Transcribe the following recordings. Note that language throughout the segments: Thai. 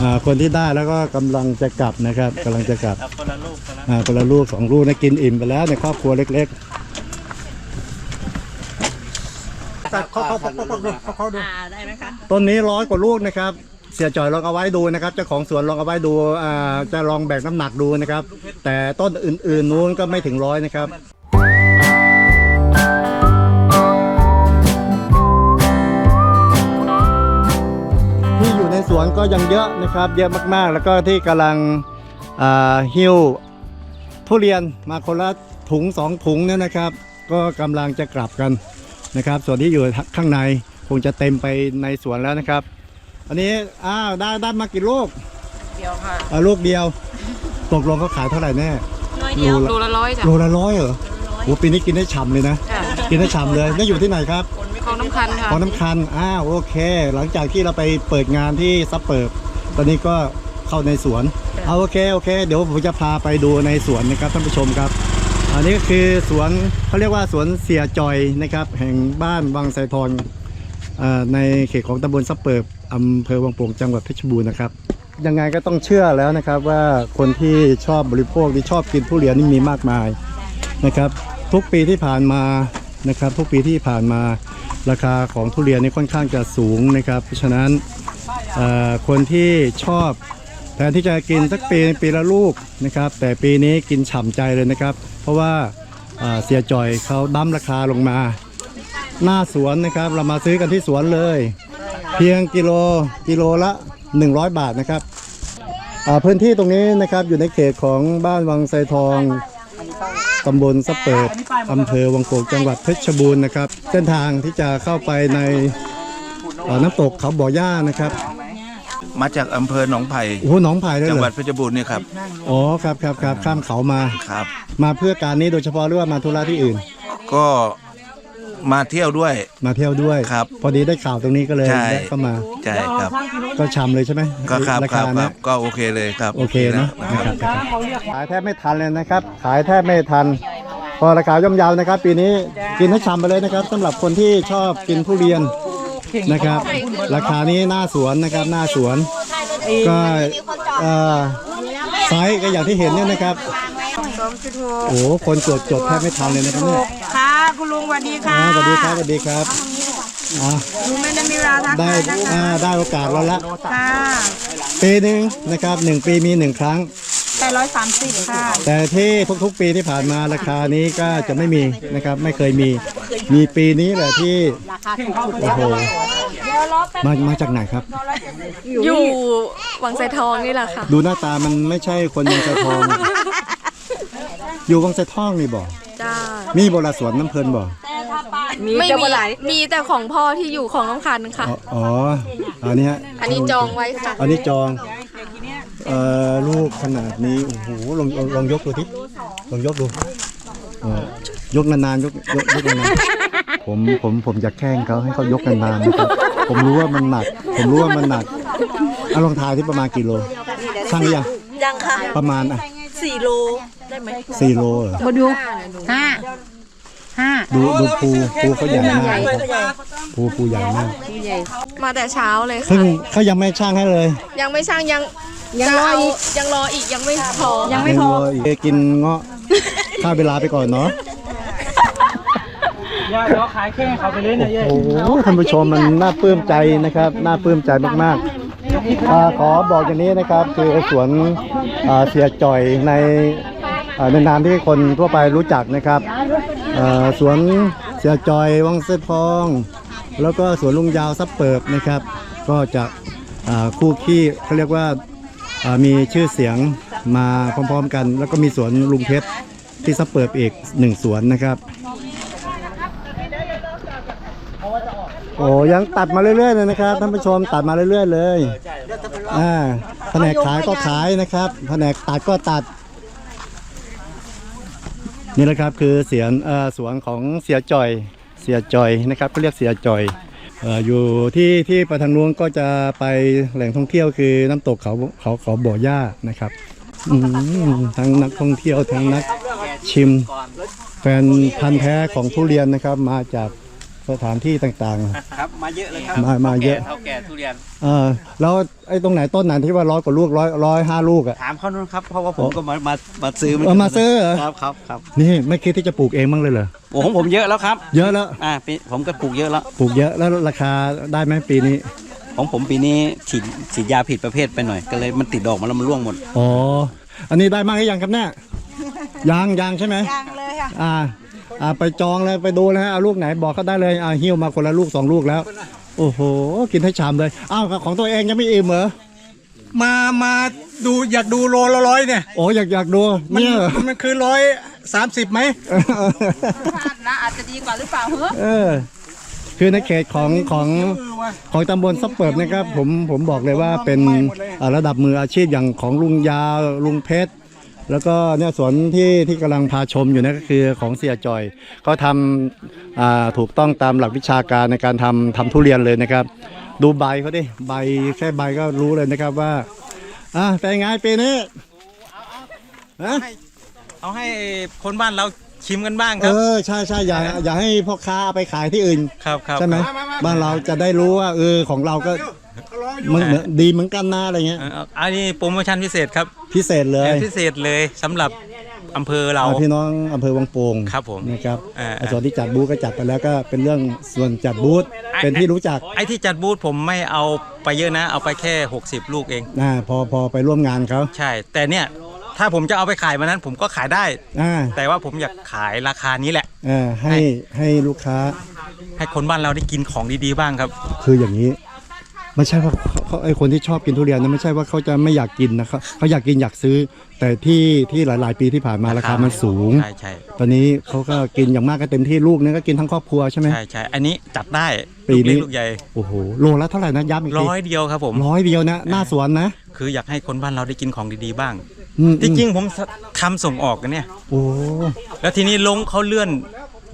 อ่าคนที่ได้แล้วก็กำลังจะกลับนะครับกำลังจะกลับครับคนละลูกคนละอ่าคนละลูกสองลูกนะกินอิ่มไปแล้วในครอบครัวเล็กๆตัดเขาเขาเขาเขาดูเขาเขาดูอ่าได้ไหมคะต้นนี้ร้อยกว่าลูกนะครับ เสียจ่อยลองเอาไว้ดูนะครับเจ้าของสวนลองเอาไว้ดูอ่าจะลองแบกน้ำหนักดูนะครับ แต่ต้นอื่นๆนู้นก็ไม่ถึงร้อยนะครับ สวนก็ยังเยอะนะครับ เยอะมากๆ แล้วก็ที่กำลังอ่าหิ้วทุเรียนมาคนละถุงสองถุงเนี่ยนะครับ ก็กำลังจะกลับกันนะครับ ส่วนที่อยู่ข้างในคงจะเต็มไปในสวนแล้วนะครับ อันนี้อ้าวได้ได้มากี่ลูกเดียวค่ะอ่าลูกเดียวตกลงเขาขายเท่าไหร่แน่น้อยเดียวโลละโลละร้อยจ้ะโลละร้อยเหรอโอ้ปีนี้กินได้ฉ่ำเลยนะจ้ะกินได้ฉ่ำเลยนี่อยู่ที่ไหนครับ คลองน้ำคันค่ะ ของน้ำคันอ้าวโอเค หลังจากที่เราไปเปิดงานที่ซับเปิบตอนนี้ก็เข้าในสวน เอาโอเคโอเค เดี๋ยวผมจะพาไปดูในสวนนะครับท่านผู้ชมครับ อันนี้ก็คือสวนเขาเรียกว่าสวนเสียจอยนะครับ แห่งบ้านวังไซทองเอ่อในเขตของตำบลซับเปิบอำเภอวังโป่งจังหวัดเพชรบูรณ์นะครับยังไงก็ต้องเชื่อแล้วนะครับว่าคนที่ชอบบริโภคที่ชอบกินทุเรียนนี่มีมากมายนะครับ ทุกปีที่ผ่านมานะครับ ทุกปีที่ผ่านมา ราคาของทุเรียนนี่ค่อนข้างจะสูงนะครับ เพราะฉะนั้นคนที่ชอบแทนที่จะกินสักปีปีละลูกนะครับ แต่ปีนี้กินฉ่ำใจเลยนะครับ เพราะว่าเสียจ่อยเขาดั้มราคาลงมา หน้าสวนนะครับ เรามาซื้อกันที่สวนเลย เพียงกิโลกิโลละ 100 บาทนะครับพื้นที่ตรงนี้นะครับอยู่ในเขตของบ้านวังไซทอง ตำบลสะเปิดอำเภอวังโป่งจังหวัดเพชรบูรณ์นะครับ เส้นทางที่จะเข้าไปในเอ่อน้ำตกเขาบ่อหญ้านะครับ มาจากอำเภอหนองไผ่โอ้โหหนองไผ่เลยจังเหรหวัอดเพชรบูรณ์เนี่ยครับ อ๋อครับครับครับข้ามเขามา ครับ มาเพื่อการนี้โดยเฉพาะหรือว่ามาธุระที่อื่น ก็ มาเที่ยวด้วย มาเที่ยวด้วยครับ พอดีได้ข่าวตรงนี้ก็เลยใช่ แวะเข้ามา ใช่ครับ ก็ชำเลยใช่ไหมก็ครับราครัคาบคนะรับก็โอเคเลยครับโอเคเนอะครับนะครับขายแทบไม่ทันเลยนะครับ ขายแทบไม่ทัน พอราคาย่อมเยาวนะครับ ปีนี้กินให้ชำไปเลยนะครับสำหรับคนที่ชอบกินทุเรียนนะครับ ราคานี้หน้าสวนนะครับหน้าสวนก็เอ่อไซส์ก็อย่างที่เห็นเนี่ยนะครับโอ้โหคนจดจดแทบไม่ทันเลยนะครับเนี่ย ค่ะ คุณลุงสวัสดีค่ะอ่าสวัสดีครับสวัสดีครับอ่าลุงไม่ได้มีเวลาทักได้ทายนะคะอ่าได้โอกาสแล้วละค่ะปีหนึ่งนะครับหนึ่งปีมีหนึ่งครั้ง แปดร้อยสามสิบค่ะ แต่ที่ทุกๆปีที่ผ่านมาราคานี้ก็จะไม่มีนะครับไม่เคยมีมีปีนี้แหละที่โอ้โหมามาจากไหนครับ อยู่วังไสทองนี่แหละค่ะ ดูหน้าตามันไม่ใช่คนวังไสทอง อยู่วังไสทองนี่บ่ จ้า มีโบราณสวนน้ำเพลินบ่ไม่มีมีแต่ของพ่อที่อยู่ของน้ำคันค่ะ อ๋ออ๋ออันนี้ฮะอันนี้จองไว้ค่ะ อันนี้จองเอ่อลูกขนาดนี้โอ้โหลองลองลองยกดูทีลองยกดูเออยกนานๆยกยกยกนานๆผมผมผมจะแข่งเขาให้เขายกนานๆนะครับผมรู้ว่ามันหนัก ผมรู้ว่ามันหนักเอาลองทายที่ประมาณกี่โลช่างหรือยังยังค่ะประมาณอะสี่โล ได้ไหมสี่โลเหรอ มาดูห้าห้าดูดูภูภูเขาใหญ่มากนะครับภูภูใหญ่มากมาแต่เช้าเลยซึ่งค่ะเขายังไม่ช่างให้เลยยังไม่ช่างยังยังรออีกยังรออีกยังไม่พอยังไม่พอยังรอีกกินเงาะข้าวเวลาไปก่อนเนาะย่าเดี๋ยวขายแค่เขาไปเลยนะเย่โอ้โหท่านผู้ชมมันน่าปลื้มใจนะครับ น่าปลื้มใจมากๆอาขอบอกอย่างนี้นะครับ คือสวนอ่าเสียจ่อยใน อ่าในนามที่คนทั่วไปรู้จักนะครับสวนเสียจอยวังเสทอง แล้วก็สวนลุงยาวซับเปิบนะครับ ก็จะคู่ขี้เขาเรียกว่าอ่ามีชื่อเสียงมาพร้อมๆกัน แล้วก็มีสวนลุงเพชรที่ซับเปิบอีกหนึ่งสวนนะครับโอ้ยังตัดมาเรื่อยๆเลยนะครับท่านผู้ชมตัดมาเรื่อยๆเลยอ่าแผนกขายก็ขายนะครับแผนกตัดก็ตัด นี่แหละครับคือเสียงสวนของเสียจอยเสียจอยนะครับก็เรียกเสียจอยอยู่ที่ที่ประทางนู้นก็จะไปแหล่งท่องเที่ยวคือน้ำตกเขาเขาเขาบ่อหญ้านะครับทั้งนักท่องเที่ยวทั้งนักชิม แฟนพันธ์แท้ของทุเรียนนะครับมาจาก สถานที่ต่าง ครับมาเยอะเลยครับมามาเยอะ เท่าแก่ทุเรียน ๆเออแล้วไอ้ตรงไหนต้นไหนที่ว่าร้อยกว่าลูกร้อยร้อยห้าลูกอะถามเขานู่นครับ เพราะว่าผมก็มามามาซื้อเออมาซื้อเหรอ ครับครับครับนี่ไม่คิดที่จะปลูกเองบ้างเลยเหรอโอ้ของผมเยอะแล้วครับเยอะแล้วอ่าปีผมก็ปลูกเยอะแล้ว ปลูกเยอะแล้วราคาได้ไหมปีนี้ของผมปีนี้ฉีดฉีดยาผิดประเภทไปหน่อย ก็เลยมันติดดอกมาแล้วมันร่วงหมด อ๋ออันนี้ได้มากหรือยังครับเนี่ยยังยังใช่ไหมยังเลยค่ะอ่า อ่าไปจองเลยไปดูนะฮะเอาลูกไหนบอกเขาได้เลยอ่าหิ้วมาคนละลูกสองลูกแล้ว โอ้โหกินให้ชามเลยอ้าวของตัวเองยังไม่อิ่มเหรอมามาดูอยากดูโลละร้อยเนี่ย โอ้อยากอยากดูมันเนี่ยเหรอมันคือร้อยสามสิบไหมนะอาจจะดีกว่าหรือเปล่าเหรอเออ คือในเขตของของของตำบลซับเปิบนะครับผมผมบอกเลยว่าเป็นอ่าระดับมืออาชีพอย่างของลุงยาลุงเพชร แล้วก็เนี่ยสวนที่ที่กำลังพาชมอยู่เนะก็คือของเสียจอยเขาทำอ่าถูกต้องตามหลักวิชาการในการทำทำทุเรียนเลยนะครับ ดูใบเขาดิใบแค่ใบก็รู้เลยนะครับว่าอ่าเป็นไงปีนี้ฮะเอาให้คนบ้านเราชิมกันบ้างคเอรับ อใช่ใช่อย่าอย่าให้พ่อค้าเอาไปขายที่อื่น ครับครับใช่ไหมบ้านเราจะได้รู้ว่าเออของเราก็ มันเหมือนดีเหมือนกันนะอะไรเงี้ยเอออันนี้โปรโมชั่นพิเศษครับพิเศษเลยพิเศษเลยสำหรับอำเภอเรา อ่าพี่น้องอำเภอวังโป่งครับผมนะครับอ่าอ่าส่วนที่จัดบูธก็จัดไปแล้วก็เป็นเรื่องส่วนจัดบูธไอ้เป็นที่รู้จักไอ้ที่จัดบูธผมไม่เอาไปเยอะนะ เอาไปแค่ 60 ลูกเอง อ่าพอพอไปร่วมงานเขาใช่ แต่เนี่ยถ้าผมจะเอาไปขายวันนั้น ผมก็ขายได้ อ่าแต่ว่าผมอยากขายราคานี้แหละ เออให้ให้ลูกค้าให้คนบ้านเราได้กินของดีๆบ้างครับ คืออย่างนี้ ไม่ใช่ว่าเขาเขาไอคนที่ชอบกินทุเรียนนะไม่ใช่ว่าเขาจะไม่อยากกินนะครับเขาอยากกินอยากซื้อ แต่ที่ที่หลาย ๆ ปีที่ผ่านมาราคามันสูง ใช่ใช่ตอนนี้เขาก็กินอย่างมากก็เต็มที่ลูกนึงก็กินทั้งครอบครัวใช่ไหมใช่ใช่อันนี้จัดได้ปีลูกเล็นี้กลูกใหญ่โอ้โหโลละเท่าไหร่นะย้ำอีกทีร้อยเดียวครับผมร้อยเดียวนะหน้าสวนนะ คืออยากให้คนบ้านเราได้กินของดีๆบ้างอืมที่จริงผมทำส่งออกกันเนี่ยโอ้แล้วทีนี้ลงเขาเลื่อน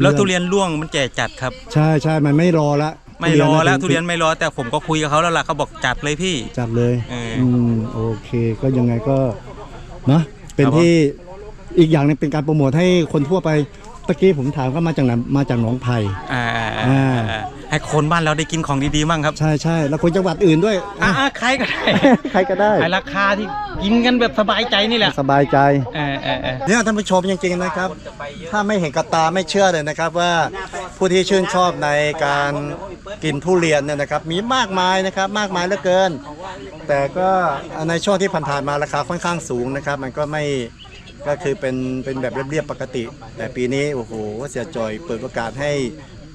แล้วทุเรียนร่วงมันแก่จัดครับ ใช่ใช่มันไม่รอละ ไม่รอแล้วทุเรียนถึงไม่รอแต่ผมก็คุยกับเขาแล้วล่ะเขาบอกจัดเลยพี่ จัดเลยเอออือืมโอเคก็ยังไงก็นะเป็นครับผม ที่อีกอย่างหนึงเป็นการโปรโมทให้คนทั่วไปตะกี้ผมถามก็มาจากไหนมาจากหนองไผ่ อ่าอ่า ให้คนบ้านเราได้กินของดีๆบ้างครับ ใช่ใช่แล้วคนจังหวัดอื่นด้วย อ่าอะใครก็ได้ใครก็ได้ ไอราคาที่กินกันแบบสบายใจนี่แหละสบายใจ เออเออเออเนี่ยท่านผู้ชมจริงๆนะครับ ถ้าไม่เห็นกับตาไม่เชื่อเลยนะครับว่าผู้ที่ชื่นชอบในการกินทุเรียนเนี่ยนะครับมีมากมายนะครับมากมายเหลือเกิน แต่ก็ในช่วงที่ผ่านๆมาราคาค่อนข้างสูงนะครับ มันก็ไม่ก็คือเป็นเป็นแบบเรียบๆปกติ แต่ปีนี้โอ้โหเสียจอยเปิดโอกาสให้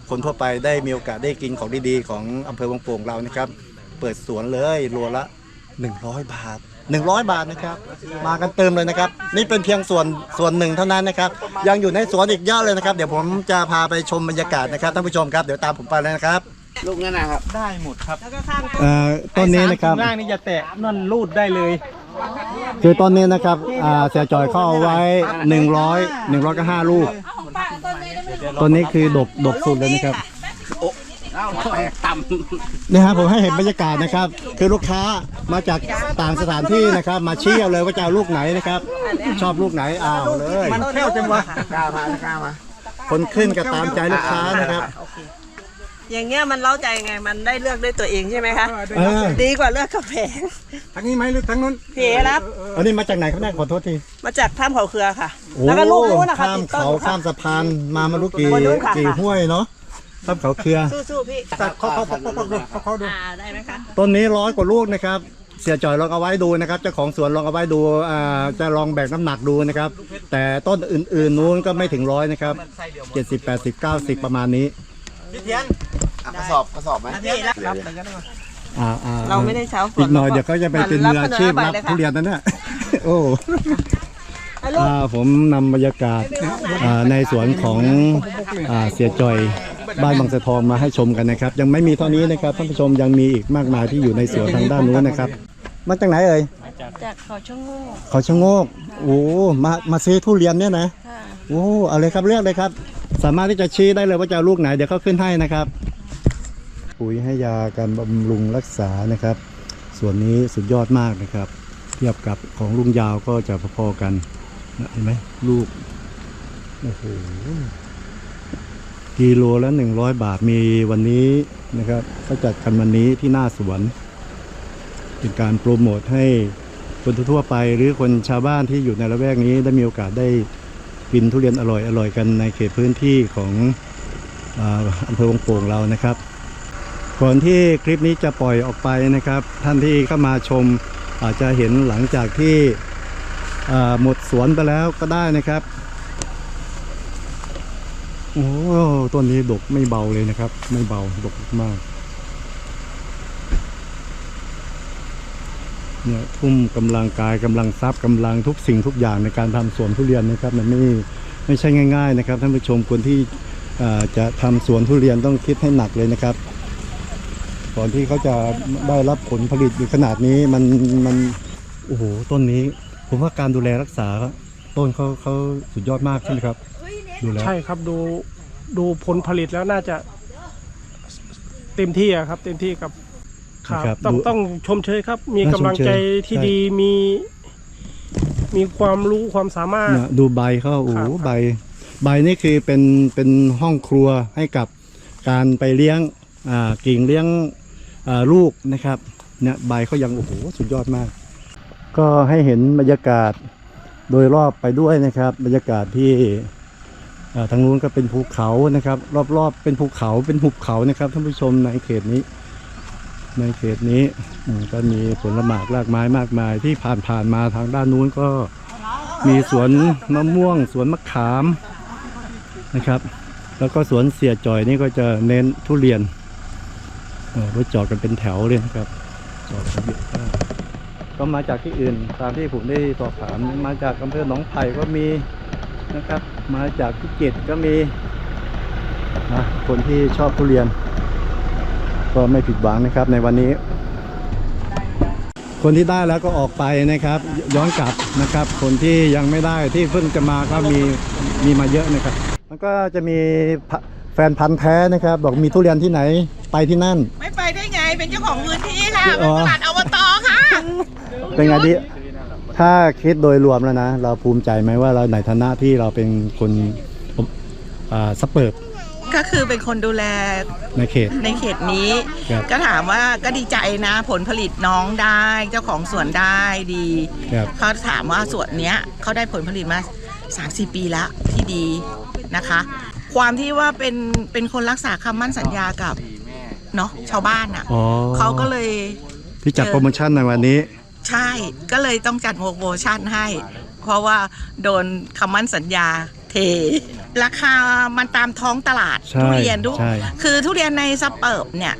คนทั่วไปได้มีโอกาสได้กินของดีๆ ของอำเภอวังโป่งเรานะครับ เปิดสวนเลยรัวละ 100 บาท 100 บาทนะครับ มากันเติมเลยนะครับ นี่เป็นเพียงส่วนส่วนหนึ่งเท่านั้นนะครับ ยังอยู่ในสวนอีกเยอะเลยนะครับ เดี๋ยวผมจะพาไปชมบรรยากาศนะครับท่านผู้ชมครับเดี๋ยวตามผมไปเลยนะครับ ลูกนั่นนะครับได้หมดครับเอ่อต้นนี้นะครับไอ้สามข้างล่างนี่อย่าแตะนั่นรูดได้เลย คือต้นนี้นะครับอ่าเสียจอยเข้าเอาไว้ 100 100ก็5ลูก ต้นนี้คือดกดกสุดเลยนะครับต่นี่ครับผมให้เห็นบรรยากาศนะครับ คือลูกค้ามาจากต่างสถานที่นะครับ มาชี้เอาเลยว่าจะเอาลูกไหนนะครับ ชอบลูกไหนเอาเลย มันแค่วจังวะำกล้ามา กล้ามา คนขึ้นก็ตามใจลูกค้านะครับ อย่างเงี้ยมันเล้าใจไงมันได้เลือกด้วยตัวเองใช่ไหมคะเออ ดีกว่าเลือกกาแฟทางนี้ไหมหรือทางนู้นเพรับอันนี้มาจากไหนครับเนี่ยขอโทษทีมาจากถ้ำเขาเครือค่ะ โอ้แล้วก็ลูกนู้นนะคะข้ามติดต้นเขาอยู่ค่ะข้ามสะพานมามารู้กี่บนนู้นค่ะ กี่ห้วยเนาะข้ามเขาเครือ สู้ๆพี่เขาเขาเขาเขาเขาเขาดูอ่าได้ไหมคะต้นนี้ร้อยกว่าลูกนะครับ เสียจ่อยลองเอาไว้ดูนะครับเจ้าของสวนลองเอาไว้ดูอ่าจะลองแบกน้ำหนักดูนะครับ แต่ต้นอื่นๆนู้นก็ไม่ถึงร้อยนะครับเจ็ดสิบแปดสิบเก้าสิบ ประมาณนี้กระสอบกระสอบไหมพี่รับรับอ่าอ่าเราไม่ได้เช้าฝนอีกหน่อยเดี๋ยวเขาจะไปเป็นมืออาชีพรัรับบเสนอไปเลยค่ะทุเรียนนั่นน่ะโอ้อะลูกอ่าผมนำบรรยากาศอ่าในสวนของอ่าเสียจอยบ้านบางสะทองมาให้ชมกันนะครับ ยังไม่มีเท่านี้นะครับท่านผู้ชมยังมีอีกมากมายที่อยู่ในสวนทางด้านนู้นนะครับ มาจากไหนเอ่ยจากเขาช่างโง่เขาชะโงกโอ้มามาซื้อทุเรียนเนี่ยนะค่ะโอ้เอาเลยครับเลือกเลยครับ สามารถที่จะชี้ได้เลยว่าจะลูกไหนเดี๋ยวเขาขึ้นให้นะครับ ปุ๋ยให้ยาการบำรุงรักษานะครับ ส่วนนี้สุดยอดมากนะครับ เทียบกับของลุงยาวก็จะพอๆกันเห็นไหมลูกโอ้โหกิโลละ100บาทมีวันนี้นะครับเขาจัดกันวันนี้ที่หน้าสวน เป็นการโปรโมทให้คนทั่วไปหรือคนชาวบ้านที่อยู่ในละแวกนี้ได้มีโอกาสได้ กินทุเรียนอร่อยๆกันในเขตพื้นที่ของอาอำเภอวงโป่งเรานะครับก่อนที่คลิปนี้จะปล่อยออกไปนะครับ ท่านที่เข้ามาชมอาจจะเห็นหลังจากที่หมดสวนไปแล้วก็ได้นะครับโอ้ต้นนี้ดกไม่เบาเลยนะครับ ไม่เบาดกมาก เนี่ยทุ่มกำลังกายกำลังทรัพย์กำลังทุกสิ่งทุกอย่างในการทำสวนทุเรียนนะครับ มันไม่ไม่ใช่ง่าย ๆนะครับท่านผู้ชมคนที่จะทำสวนทุเรียนต้องคิดให้หนักเลยนะครับก่อนที่เขาจะได้รับผลผลิตอยู่ขนาดนี้มันมันโอ้โหต้นนี้ ผมว่าการดูแลรักษาต้นเขาเขาสุดยอดมากใช่ไหมครับ ดูแลใช่ครับดูดูผลผลิตแล้วน่าจะเต็มที่ครับ เต็มที่กับ นะครับต้องดู ต้องชมเชยครับ มีน่าชมกำลังใจเชยที่ใช่ ดีมี มีความรู้ความสามารถ เนี่ยดูใบเขาโอ้โหครับ ใบ ใบนี่คือเป็นเป็นห้องครัวให้กับการไปเลี้ยงอ่ากิ่งเลี้ยงอ่าลูกนะครับเนี่ยใบเขายังโอ้โหสุดยอดมาก ก็ให้เห็นบรรยากาศโดยรอบไปด้วยนะครับ บรรยากาศที่อ่าทางนู้นก็เป็นภูเขานะครับ รอบๆเป็นภูเขาเป็นหุบเขานะครับท่านผู้ชมในเขตนี้ ในเขตนี้ก็มีผลหมากรากไม้มากมาย ที่ผ่านผ่านๆมาทางด้านนู้นก็มีสวนมะม่วง สวนมะขามนะครับ แล้วก็สวนเสียจ่อยนี่ก็จะเน้นทุเรียนรถจอดกันเป็นแถวเลยนะครับจอดกันเยอะมากก็มาจากที่อื่นตามที่ผมได้สอบถามมาจากอำเภอหนองไผ่ก็มีนะครับ มาจากพิจิตรก็มีนะคนที่ชอบทุเรียน ก็ไม่ผิดหวังนะครับในวันนี้ คนที่ได้แล้วก็ออกไปนะครับ ย้อนกลับนะครับ คนที่ยังไม่ได้ที่เพิ่งจะมาก็มีมีมาเยอะนะครับ มันก็จะมีพะแฟนพันธ์แท้นะครับ บอกมีทุเรียนที่ไหนไปที่นั่น ไม่ไปได้ไงเป็นเจ้าของพื้นที่ค่ะอ๋เป็นอตลาดอบตค่ะเป็นไงดิถ้าคิดโดยรวมแล้วนะ เราภูมิใจไหมว่าเราในฐานะที่เราเป็นคนอ่าสเปิร์บ ก็คือเป็นคนดูแลในเขต ในเขตนี้ ครับก็ถามว่าก็ดีใจนะผลผลิตน้องได้ เจ้าของสวนได้ดีครับ เขาถามว่าสวนเนี้ยเขาได้ผลผลิตมา3 4ปีแล้วที่ดีนะคะ ความที่ว่าเป็นเป็นคนรักษาคำมั่นสัญญากับเนาะชาวบ้านอะอ๋อเขาก็เลย ที่จัดโปรโมชั่นในวันนี้ ใช่ ก็เลยต้องจัดโปรโมชั่นให้ เพราะว่าโดนคำมั่นสัญญา เทราคามันตามท้องตลาดใช่ทุเรียนด้วยใช่ คือทุเรียนในซับเปิบเนี่ย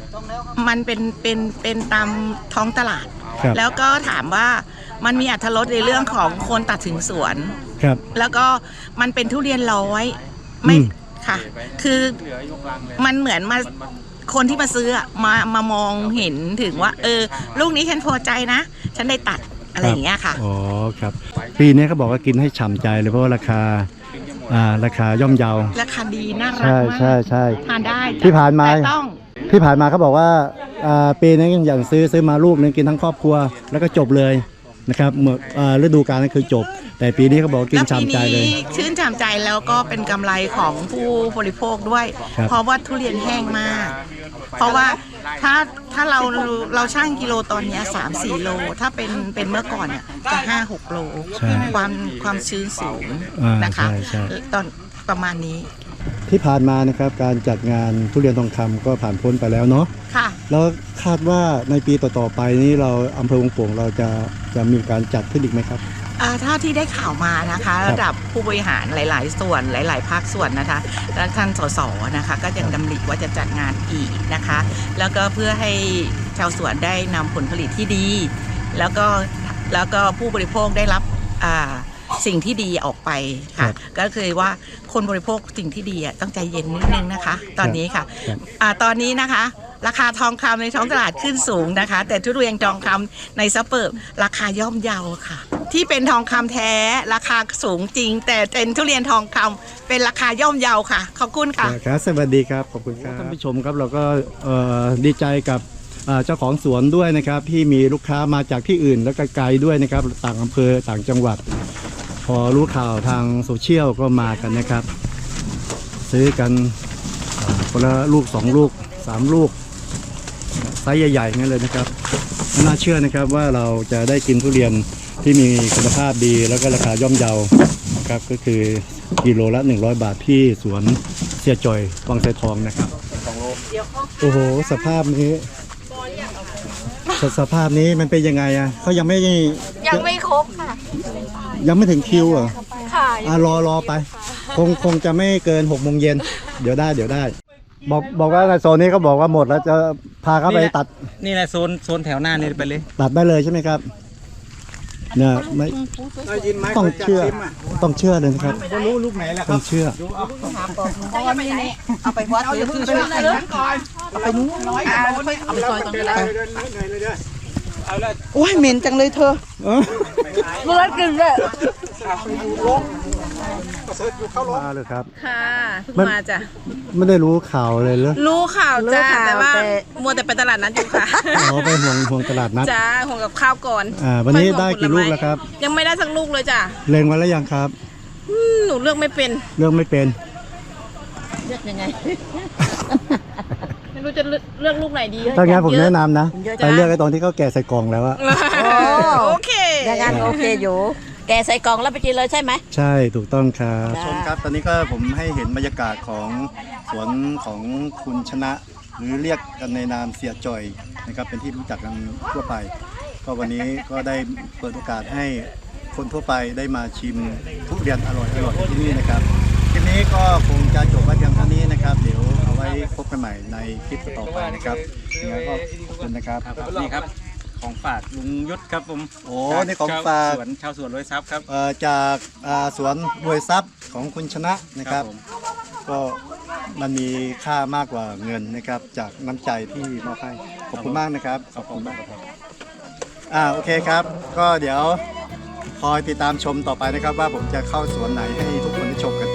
มันเป็นเป็นเป็นตามท้องตลาด ครับแล้วก็ถามว่ามันมีอัตรสในเรื่องของคนตัดถึงสวน ครับ แล้วก็มันเป็นทุเรียนร้อยไม่อืม ค่ะ คือมันเหมือนมาคนที่มาซื้ออะมามามองเห็นถึงว่า เออ ลูกนี้ฉันพอใจนะ ฉันได้ตัดอะไรอย่างเงี้ยค่ะ อ๋อครับ ปีนี้เขาบอกว่ากินให้ฉ่ำใจเลยเพราะว่าราคา อ่าราคาย่อมเยา ราคาดีน่ารักใช่มากใช่ใช่ ทานได้จ้ะที่ผ่านมา แต่ต้องที่ผ่านมาเขาบอกว่าอ่าปีนี้อย่างซื้อซื้อมาลูกนึงกินทั้งครอบครัว แล้วก็จบเลยนะครับเมื่ออ่าฤดูกาลนั้นคือจบ แต่ปีนี้เขาบอกว่ากินแล้วปีฉ่ำใจเลยนี้ชื่นฉ่ำใจแล้วก็เป็นกำไรของผู้บริโภคด้วย ครับ เพราะว่าทุเรียนแห้งมาก เพราะว่าถ้าถ้าเราเราช่างกิโลตอนเนี้สามสี่โล ถ้าเป็นเป็นเมื่อก่อนเนี่ยจะห้าหกโล ใช่ความความชื้นสูงอ่านนะคะ ใช่ใช่ ตอนประมาณนี้ที่ผ่านมานะครับการจัดงานทุเรียนทองคำก็ผ่านพ้นไปแล้วเนาะค่ะ แล้วคาดว่าในปีต่อๆไปนี้เราอำเภอวงโป่งเราจะจะมีการจัดขึ้นอีกไหมครับอ่า ถ้าที่ได้ข่าวมานะคะ ระดับผู้บริหารหลาย ๆ ส่วนหลาย ๆ ภาคส่วนนะคะและท่านสสนะคะ ก็ยังดำริว่าจะจัดงานอีกนะคะ แล้วก็เพื่อให้ชาวสวนได้นำผลผลิตที่ดี แล้วก็แล้วก็ผู้บริโภคได้รับอ่าสิ่งที่ดีออกไปครัค่ะบก็คือว่าคนบริโภคสิ่งที่ดีอะต้องใจเย็นนิดนึงนะคะ ตอนนี้ค่ะครับอ่าตอนนี้นะคะราคาทองคำในท้องตลาดขึ้นสูงนะคะ แต่ทุเรียนทองคำในซับเปิบราคาย่อมเยาค่ะ ที่เป็นทองคำแท้ราคาสูงจริง แต่เป็นทุเรียนทองคำเป็นราคาย่อมเยาค่ะ ขอบคุณค่ะ ครับสวัสดีครับขอบคุณครับท่านผู้ชมครับเราก็เอ่อดีใจกับเอ่อเจ้าของสวนด้วยนะครับ ที่มีลูกค้ามาจากที่อื่นแล้วก็ไกลด้วยนะครับ ต่างอำเภอต่างจังหวัด พอรู้ข่าวทางโซเชียลก็มากันนะครับ ซื้อกันคนละลูกสองลูกสามลูกไซส์ใหญ่ๆงั้นเลยนะครับไม่น่าเชื่อนะครับว่าเราจะได้กินทุเรียน ที่มีคุณภาพดีแล้วก็ราคาย่อมเยานะครับก็คือกิโลละ 100 บาทที่สวนเสียจอยวังไซทองนะครับโอ้โหสภาพนี้สสภาพนี้มันเป็นยังไงอะเขายังไม่ยังไม่ครบค่ะ ยังไม่ถึงคิวเหรอค่ะอะรอรอไป คงคงจะไม่เกินหกโมงเย็นเดี๋ยวได้เดี๋ยวได้ บอกบอกว่าในโซนนี้เขาบอกว่าหมดแล้วจะพาเขาไปตัด นี่แหละโซนโซนแถวหน้านี่ไปเลย ตัดได้เลยใช่ไหมครับ เนี่ยไม่ต้องเชื่อ ต้องเชื่อเลยนะครับรู้ลูกไหนแหละต้องเชื่อเอาไปวัดหรือคือช่วยกันเอาไปนู้นร้อยเอาไปเอาไปซอยตรงนี้ โอ้ยเหม็นจังเลยเธอเออเลือดกึ่งเลยมาเลยครับ ค่ะเพิ่งมันมาจ้ะไม่ได้รู้ข่าวเลยเลยรู้ข่าวจ้าแต่ว่ามัวแต่ไปตลาดนัดอยู่ค่ะอ๋อไปห่วงห่วงตลาดนัดจ้าห่วงกับข้าวก่อนอ่าวันนี้ค่อยห่วงได้กี่ผลูไม้กแล้วครับ ยังไม่ได้สักลูกเลยจ้ะเล็งไว้แล้วยังครับอืมหนูเลือกไม่เป็นเรื่องไม่เป็น เลือกยังไง ไม่รู้จะเลือกเลือกลูกไหนดีถ้างั้นผมเยแนะอะนำนะไปเลือกไอ้ตรงที่เขาแกะใส่กล่องแล้วอะโอเคอย่างนั้นโอเคอยู่ แกใส่กล่องแล้วไปกินเลยใช่ไหม ใช่ถูกต้องครับจ้าชมครับ ตอนนี้ก็ผมให้เห็นบรรยากาศของสวนของคุณชนะ หรือเรียกกันในนามเสียจอยนะครับเป็นที่รู้จักกันทั่วไป ก็วันนี้ก็ได้เปิดโอกาสให้คนทั่วไปได้มาชิมทุเรียนอร่อยอร่อยที่นี่นะครับค ลิปนี้ก็คงจะจบไว้เพียงเท่านี้นะครับ เดี๋ยวเอาไว้พบกันใหม่ในคลิปต่อไปนะครับยังไงก็ขอบคุณนะครับ นี่ครับ ของฝากลุงยุทธครับผมโอ้นี่ของฝากชวสวนชาวสวนร้อยทรัพย์ครับ เอ่อจากอ่าสวนรวยทรัพย์ของคุณชนะนะครับ ผมก็มันมีค่ามากกว่าเงินนะครับ จากน้ำใจที่มอบให้ขอบคุณมากนะครับ ขอบคุณมากครับ อ่าโอเคครับ ก็เดี๋ยวคอยติดตามชมต่อไปนะครับ ว่าผมจะเข้าสวนไหนให้ทุกคนได้ชมกันต่อ